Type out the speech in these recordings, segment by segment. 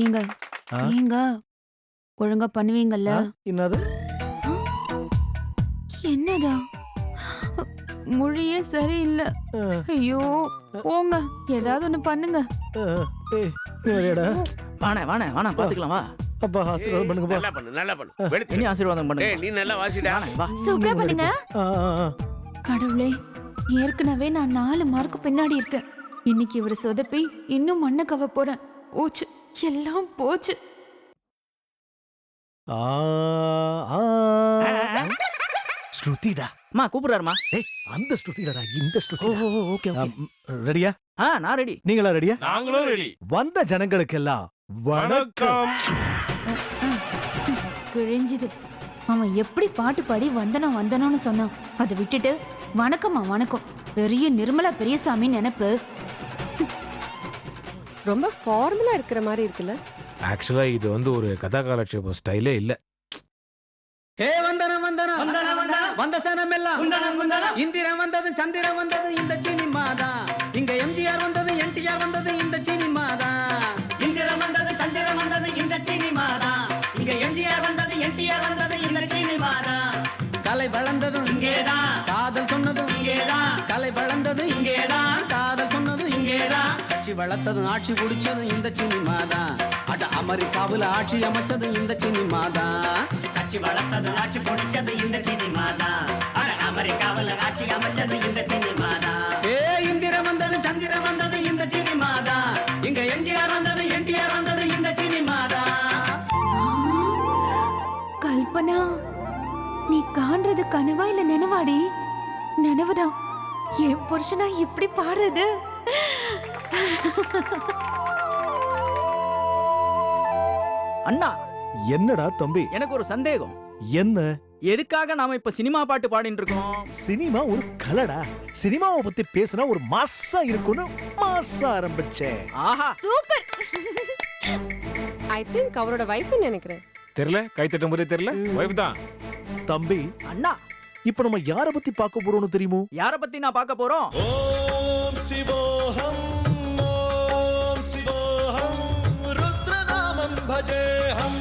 ஏங்க ஆ? ஏங்க ஒழுங்கா பண்ணுவீங்கல்ல. ஆ, என்னது? என்னதா? மொழியே சரியில்லை. ஐயோ போங்க. ஏதாவது ஒண்ணு பண்ணுங்க. அஹ், ஏய், நீ வரியாடா வாணே வாணே வாணா பாத்துக்கலாம் வா. அப்பா ஆசீர்வாதம் பண்ணுங்கப்பா. நல்லா பண்ணு நல்லா பண்ணு. வெளுத்து இனி ஆசீர்வாதம் டேய் பண்ணுங்க நீ நல்லா வாசிடா. வாணே வா. சூப்பரா பண்ணுங்க. ஆ, ஆ, ஆ. கடவுளே ஏற்கனவே நான் நாலு மார்க் பின்னாடி இருக்கேன். இன்னைக்கு இவர் சொதப்பி இன்னும் மண்ணை கவ போறேன் போச்சு. எல்லாம் போச்சு. ஸ்ருதிடா. அம்மா கூப்பிடுறாருமா. ஏய் அந்த ஸ்ருதிடா இந்த ஸ்ருதி ஓ ஓகே ஓகே. ரெடியா? ஆ நான் ரெடி நீங்களா ரெடியா நாங்களும் ரெடி வந்த ஜனங்களுக்கெல்லாம் வணக்கம். கிழிஞ்சுது. அவன் எப்படி பாட்டு பாடி வந்தனம் வந்தனம்னு சொன்னான். அதை விட்டுட்டு வணக்கம்மா வணக்கம். பெரிய நிர்மலா பெரியசாமி நினைப்பு. ரொம்ப ஃபார்மலா இருக்கிற மாதிரி இருக்குல்ல? ஆக்சுவலா இது வந்து ஒரு கதா காலட்சேபம் ஸ்டைலே இல்ல. ஹே வந்தனம் வந்தனம். வந்த சனம் எல்லாம். இந்திரன் வந்தது சந்திரன் வந்தது இந்த சினிமா தான். இங்க எம்ஜிஆர் வந்தது என்டிஆர் வந்தது இந்த சினிமா தான். இந்திரன் வந்தது சந்திரன் வந்தது இந்த சினிமா தான். இங்க எம்ஜிஆர் வந்தது என்டிஆர் வந்தது இந்த சினிமா தான். கலை வளர்ந்ததும் இங்கேதான். ஆட்சி கட்சி வளர்த்ததும் ஆட்சி பிடிச்சதும் இந்த சினிமா தான் அட அமெரிக்காவில் ஆட்சி அமைச்சதும் இந்த சினிமா தான் கட்சி வளர்த்தது ஆட்சி பிடிச்சது இந்த சினிமா தான் அட அமெரிக்காவுல ஆட்சி அமைச்சது இந்த சினிமா தான் ஏ இந்திரம் வந்தது சந்திரம் வந்தது இந்த சினிமா தான் இங்க எம்ஜிஆர் வந்தது என்டிஆர் வந்தது இந்த சினிமா தான் கல்பனா நீ காண்றது கனவா இல்ல நினைவாடி? நினைவுதான். என் புருஷனா இப்படி பாடுறது? அண்ணா. என்னடா தம்பி? எனக்கு ஒரு சந்தேகம். என்ன? எதுக்காக நாம இப்ப சினிமா பாட்டு பாடிட்டு இருக்கோம்? சினிமா ஒரு கலடா. சினிமாவை பத்தி பேசினா ஒரு மாசா இருக்கும்னு மாசா ஆரம்பிச்சேன். ஆஹா. சூப்பர். ஐ திங்க் அவரோட வைஃப்னு நினைக்கிறேன். தெரியல? கை தட்டும் போதே தெரியல ஒய்ஃப் தான். தம்பி. அண்ணா இப்ப நம்ம யார பத்தி பார்க்க போறோம்னு தெரியுமோ? யார பத்தி நான் பார்க்க போறோம்? ஓம் சிவோஹம் ஓம் சிவோஹம் ருத்ரநாமம் பஜேஹம்.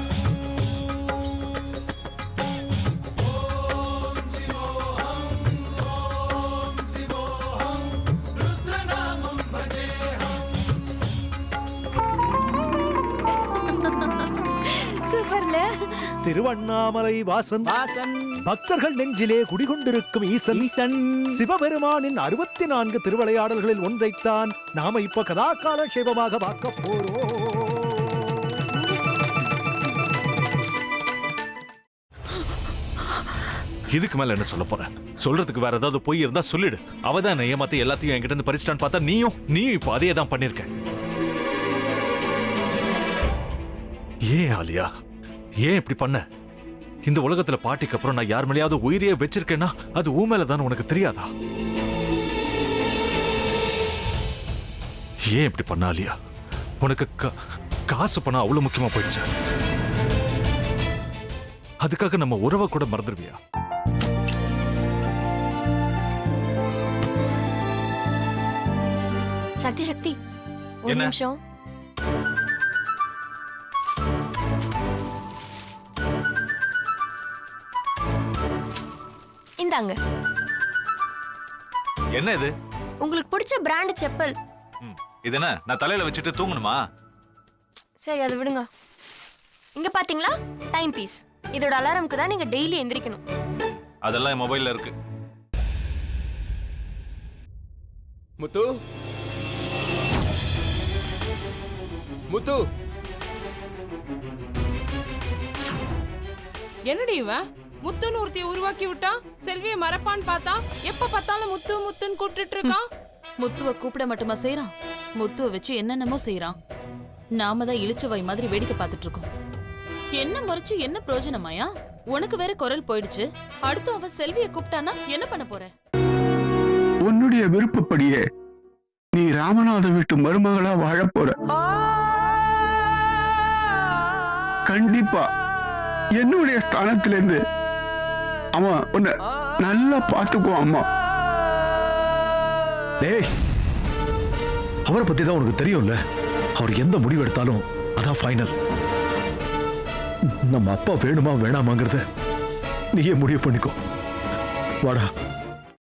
திருவண்ணாமலை வாசன். வாசன். பக்தர்கள் நெஞ்சிலே குடிகொண்டிருக்கும் ஈசன். ஈசன். சிவபெருமானின் அறுபத்தி நான்கு திருவிளையாடல்களில் ஒன்றைத்தான் நாம இப்ப கதாகால சேவமாக பார்க்க போறோம். இதுக்கு மேல என்ன சொல்ல போற? சொல்றதுக்கு வேற ஏதாவது பொய் இருந்தா சொல்லிடு. அவ தான் என்னை ஏமாத்தி எல்லாத்தையும் என்கிட்ட இருந்து பறிச்சிட்டான்னு பார்த்தா நீயும் நீயும் இப்போ அதே தான் பண்ணிருக்க. ஏன் ஆலியா? ஏன் இப்படி பண்ண? இந்த உலகத்துல பாட்டிக்கு அப்புறம் நான் யார் மேலேயாவது உயிரையே வச்சிருக்கேன்னா அது ஊ மேல தான் உனக்கு தெரியாதா? ஏன் இப்படி பண்ண ஆலியா உனக்கு கா- காசு பணம் அவ்வளவு முக்கியமா போயிடுச்சு. அதுக்காக நம்ம உறவை கூட மறந்துடுவியா? சக்தி சக்தி. ஒரு என்ன? நிமிஷம். இந்தாங்க என்ன இது? உங்களுக்கு பிடிச்ச பிராண்ட் செப்பல். ம், இது என்ன? நான் தலையில வச்சுட்டு தூங்கணுமா? சரி அதை விடுங்க. இங்க பாத்தீங்களா? டைம் பீஸ் இதோட அலாரம்க்கு தான் நீங்க டெய்லி எந்திரிக்கணும். அதெல்லாம் என் மொபைல்ல இருக்கு. முத்து? முத்து? என்னடி இவன்? முத்துன்னு ஒருத்தைய உருவாக்கி விட்டான் செல்விய மறப்பான்னு பார்த்தா எப்ப பார்த்தாலும் முத்து முத்துன்னு கூப்பிட்டுட்டு இருக்கான் முத்துவ கூப்பிட மட்டுமா செய்றான்? முத்துவ வச்சு என்னென்னமோ செய்றான். நாம தான் இழிச்சவை மாதிரி வேடிக்கை பார்த்துட்டு இருக்கோம். என்ன முறைச்சு என்ன பிரயோஜனமாயா உனக்கு வேற குரல் போயிடுச்சு. அடுத்து அவ செல்விய கூப்பிட்டானா என்ன பண்ண போற? உன்னுடைய விருப்பப்படியே நீ ராமநாத வீட்டு மருமகளா வாழப் போற. கண்டிப்பா. என்னுடைய ஸ்தானத்திலிருந்து அவன் உன்னை நல்லா பார்த்துக்குவான் அம்மா. டேய் அவரை பத்தி தான் உனக்கு தெரியும்ல? அவர் எந்த முடிவு எடுத்தாலும் அதான் ஃபைனல் நம்ம அப்பா வேணுமா வேணாமாங்கிறத நீயே முடிவு பண்ணிக்கோ. வாடா.